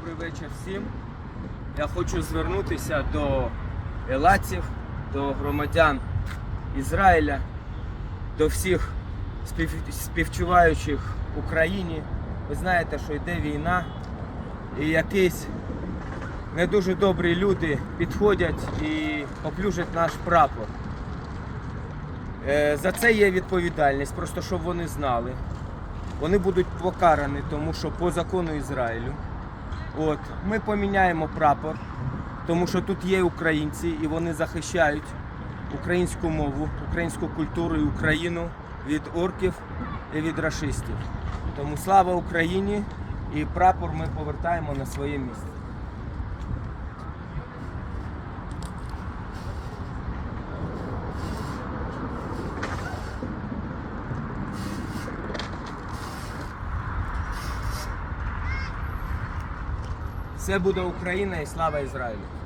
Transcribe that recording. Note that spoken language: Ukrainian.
Добрий вечір всім. Я хочу звернутися до елаців, до громадян Ізраїля, до всіх спів... співчуваючих Україні. Ви знаєте, що йде війна, і якісь не дуже добрі люди підходять і поплюжать наш прапор. Е, За це є відповідальність, просто щоб вони знали. Вони будуть покарані, тому що по закону Ізраїлю. От, ми поміняємо прапор, тому що тут є українці і вони захищають українську мову, українську культуру і Україну від орків і від расистів. Тому слава Україні! І прапор ми повертаємо на своє місце. Все буде Україна і слава Ізраїлю!